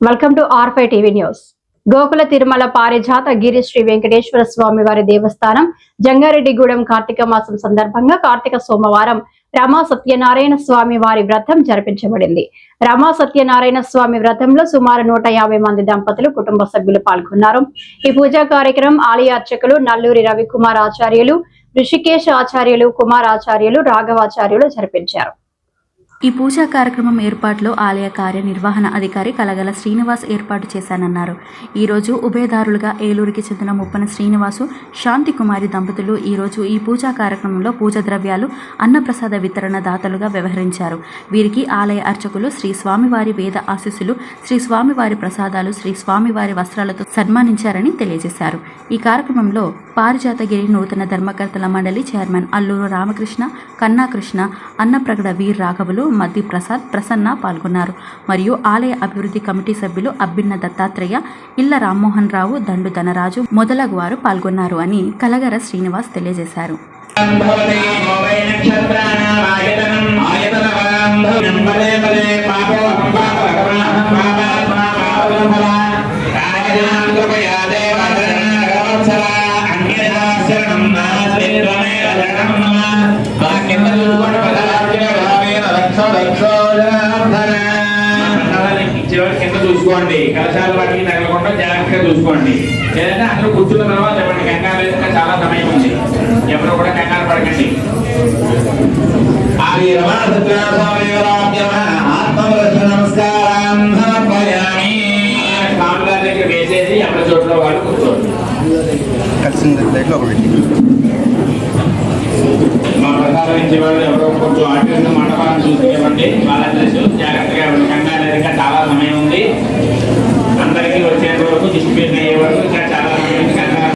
Welcome to ఆర్ఫై TV news Gokula Tirumala పారిజాత గిరి శ్రీ వెంకటేశ్వర స్వామి వారి దేవస్థానం జంగారెడ్డిగూడెం కార్తీక మాసం సందర్భంగా కార్తీక సోమవారం రమా సత్యనారాయణ స్వామి వారి వ్రతం జరిపించబడింది. రమా సత్యనారాయణ స్వామి వ్రతంలో సుమారు నూట యాభై మంది దంపతులు కుటుంబ సభ్యులు పాల్గొన్నారు. ఈ పూజా కార్యక్రమం ఆలయ అర్చకులు నల్లూరి రవికుమార్ ఆచార్యులు ఋషికేశ్ ఆచార్యులు కుమార్ ఆచార్యులు రాఘవాచార్యులు జరిపించారు. ఈ పూజా కార్యక్రమం ఏర్పాట్లో ఆలయ కార్యనిర్వహణ అధికారి కలగల శ్రీనివాస్ ఏర్పాటు చేశానన్నారు. ఈరోజు ఉభయదారులుగా ఏలూరుకి చెందిన ముప్పన శ్రీనివాసు శాంతి కుమారి దంపతులు ఈరోజు ఈ పూజా కార్యక్రమంలో పూజ ద్రవ్యాలు అన్నప్రసాద వితరణ దాతలుగా వ్యవహరించారు. వీరికి ఆలయ అర్చకులు శ్రీ స్వామివారి వేద ఆశీస్సులు శ్రీ స్వామివారి ప్రసాదాలు శ్రీ స్వామివారి వస్త్రాలతో సన్మానించారని తెలియజేశారు. ఈ కార్యక్రమంలో పారిజాతగిరి నూతన ధర్మకర్తల మండలి చైర్మన్ అల్లూరు రామకృష్ణ కన్నాకృష్ణ అన్నప్రగడ వీర్ రాఘవులు మద్ది ప్రసాద్ ప్రసన్న పాల్గొన్నారు. మరియు ఆలయ అభివృద్ధి కమిటీ సభ్యులు అబ్బిన్న దత్తాత్రేయ ఇళ్ళ రామ్మోహన్ రావు దండు ధనరాజు మొదలగు వారు పాల్గొన్నారు అని కలగర శ్రీనివాస్ తెలియజేశారు. చూసుకోండి. కలశాలు వాటికి తగలకుండా జాగ్రత్తగా చూసుకోండి. లేదంటే అందరూ కూర్చున్న తర్వాత ఎవరి కంగారు లేదు ఇంకా చాలా సమయం ఉంది. ఎవరు కూడా కంగారు పడకండి. ఆది రమణ సత్యనారాయణ నమస్కారం సమర్పయామి. స్వామి గారి దగ్గర వేసేసి ఎవరి చోట్ల వాళ్ళు కూర్చోండి ప్లేట్లో మా ప్రసాదం ఇచ్చే వాళ్ళు ఎవరో కొంచెం అటు మండపాన్ని చూసుకోవండి వాళ్ళ తెలుసు ఉంది. అందరికీ వచ్చేంత వరకు డిస్ట్రిబ్యూట్ అయ్యే వరకు